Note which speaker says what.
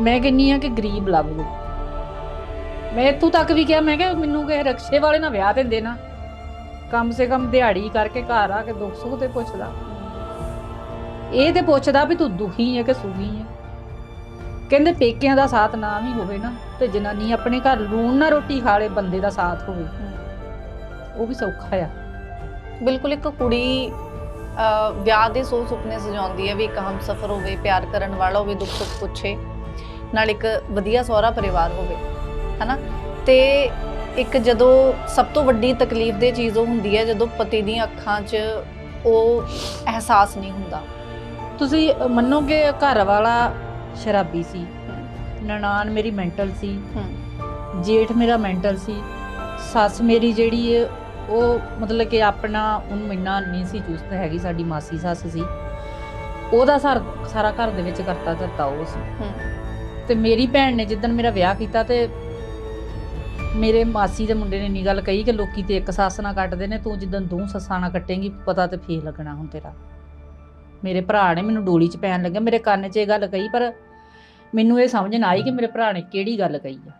Speaker 1: ਮੈਂ ਕਹਿੰਨੀ ਆ ਕਿ ਗਰੀਬ ਲੱਭ ਲਓ। ਮੈਂ ਇੱਥੋਂ ਤੱਕ ਵੀ ਕਿਹਾ, ਮੈਂ ਕਿਹਾ ਮੈਨੂੰ ਕਿਸੇ ਰਕਸ਼ੇ ਵਾਲੇ ਨਾਲ ਵਿਆਹ ਦਿੰਦੇ ਨਾ। ਕਮ ਸੇ ਕਮ ਦਿਹਾੜੀ ਕਰਕੇ ਘਰ ਆ ਕੇ ਦੁੱਖ ਸੁੱਖ ਤੇ ਪੁੱਛਦਾ। ਇਹ ਤੇ ਪੁੱਛਦਾ ਵੀ ਤੂੰ ਦੁਖੀ ਹੈ ਕਿ ਸੁਖੀ ਹੈ ਕਹਿੰਦੇ ਪੇਕਿਆਂ ਦਾ ਸਾਥ ਨਾ ਵੀ ਹੋਵੇ ਨਾ, ਤੇ ਜਨਾਨੀ ਆਪਣੇ ਘਰ ਲੂਣ ਨਾ ਰੋਟੀ ਖਾ ਲੇ, ਬੰਦੇ ਦਾ ਸਾਥ ਹੋਵੇ। ਉਹ ਵੀ ਸੌਖਾ ਆ।
Speaker 2: ਬਿਲਕੁਲ, ਇੱਕ ਕੁੜੀ ਵਿਆਹ ਦੇ ਸੋ ਸੁਪਨੇ ਸਜਾਉਂਦੀ ਹੈ ਵੀ ਇੱਕ ਹਮਸਫਰ ਹੋਵੇ, ਪਿਆਰ ਕਰਨ ਵਾਲਾ ਹੋਵੇ, ਦੁੱਖ ਸੁੱਖ ਪੁੱਛੇ। ਨਾਲ ਇੱਕ ਵਧੀਆ ਸਹੁਰਾ ਪਰਿਵਾਰ ਹੋਵੇ ਹਨਾ? ਤੇ ਇੱਕ ਜਦੋਂ ਸਭ ਤੋਂ ਵੱਡੀ ਤਕਲੀਫ ਦੇ ਚੀਜ਼ ਉਹ ਹੁੰਦੀ ਹੈ ਜਦੋਂ ਪਤੀ ਦੀਆਂ ਅੱਖਾਂ 'ਚ ਉਹ ਅਹਿਸਾਸ ਨਹੀਂ ਹੁੰਦਾ।
Speaker 1: ਤੁਸੀਂ ਮੰਨੋਗੇ ਘਰ ਵਾਲਾ ਸ਼ਰਾਬੀ ਸੀ ਨਨਾਣ ਮੇਰੀ ਮੈਂਟਲ ਸੀ ਜੇਠ ਮੇਰਾ ਮੈਂਟਲ ਸੀ ਸੱਸ ਮੇਰੀ ਜਿਹੜੀ ਉਹ ਮਤਲਬ ਕਿ ਆਪਣਾ ਉਹਨੂੰ ਇੰਨਾ ਨਹੀਂ ਸੀ ਚੁਸਤ ਹੈਗੀ ਸਾਡੀ ਮਾਸੀ ਸੱਸ ਸੀ। ਉਹਦਾ ਸਾਰ ਸਾਰਾ ਘਰ ਦੇ ਵਿੱਚ ਕਰਤਾ ਧਰਤਾ ਉਹ ਸੀ। ਤੇ ਮੇਰੀ ਭੈਣ ਨੇ ਜਿੱਦਣ ਮੇਰਾ ਵਿਆਹ ਕੀਤਾ ਤੇ ਮੇਰੇ ਮਾਸੀ ਦੇ ਮੁੰਡੇ ਨੇ ਨੀ ਗੱਲ ਕਹੀ ਕਿ ਲੋਕੀ ਤੇ ਇੱਕ ਸੱਸ ਨਾਲ ਕੱਟਦੇ ਨੇ, ਤੂੰ ਜਿੱਦਣ ਦੋ ਸੱਸਾਂ ਨਾਲ ਕੱਟੇਂਗੀ, ਪਤਾ ਤੇ ਫੇਰ ਲੱਗਣਾ ਹੁਣ ਤੇਰਾ। ਮੇਰੇ ਭਰਾ ਨੇ ਮੈਨੂੰ ਡੋਲੀ 'ਚ ਪੈਣ ਲੱਗਿਆ, ਮੇਰੇ ਕੰਨ 'ਚ ਇਹ ਗੱਲ ਕਹੀ, ਪਰ ਮੈਨੂੰ ਇਹ ਸਮਝ ਨਾ ਆਈ ਕਿ ਮੇਰੇ ਭਰਾ ਨੇ ਕਿਹੜੀ ਗੱਲ ਕਹੀ ਆ।